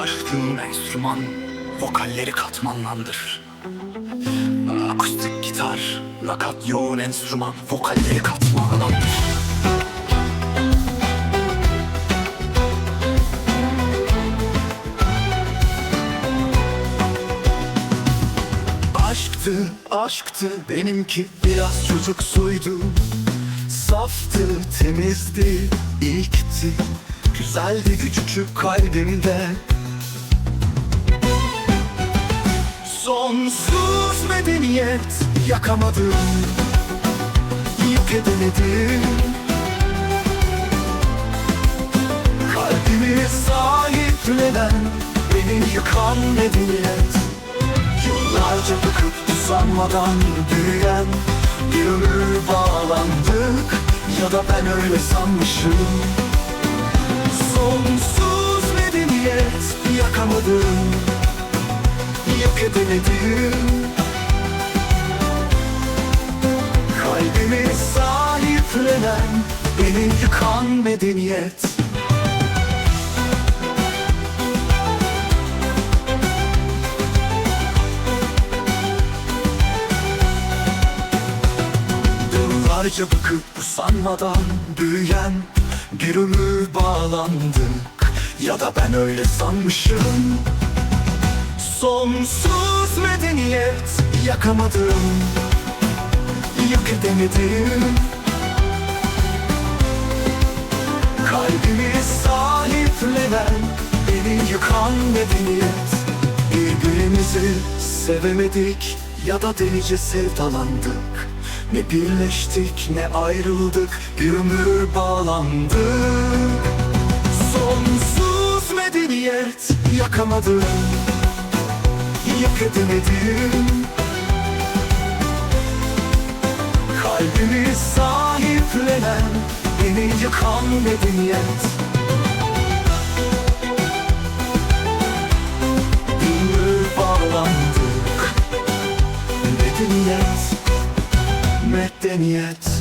Aşkın enstrüman vokalleri katmanlandır. Akustik gitar, nakat yoğun enstrüman vokalleri katmanlandır. Aşktı, aşktı benimki biraz çocuksuydu Saftı, temizdi, ilkti. Güzeldi küçücük kalbimde Sonsuz medeniyet yakamadım Yok edemedim Kalbimi sahiplenen Beni yıkan medeniyet Yıllarca bakıp usanmadan büyüyen Bir ömür bağlandık Ya da ben öyle sanmışım. Sonsuz medeniyet yakamadım Yok edemedim. Kalbimi sahiplenen Beni yıkan medeniyet. Yıllarca bakıp usanmadan büyüyen Bir ömür bağlandık. Ya da ben öyle sanmışım Sonsuz medeniyet yakamadım Yok edemedim. Kalbimi sahiplenen Beni yıkan medeniyet. Birbirimizi sevemedik Ya da delice sevdalandık. Ne birleştik ne ayrıldık Bir ömür bağlandık Sonsuz medeniyet yakamadım fark edemedim. Kalbimi sahiplenen Beni yıkan medeniyet. Dünür bağlandık. Medeniyet Medeniyet.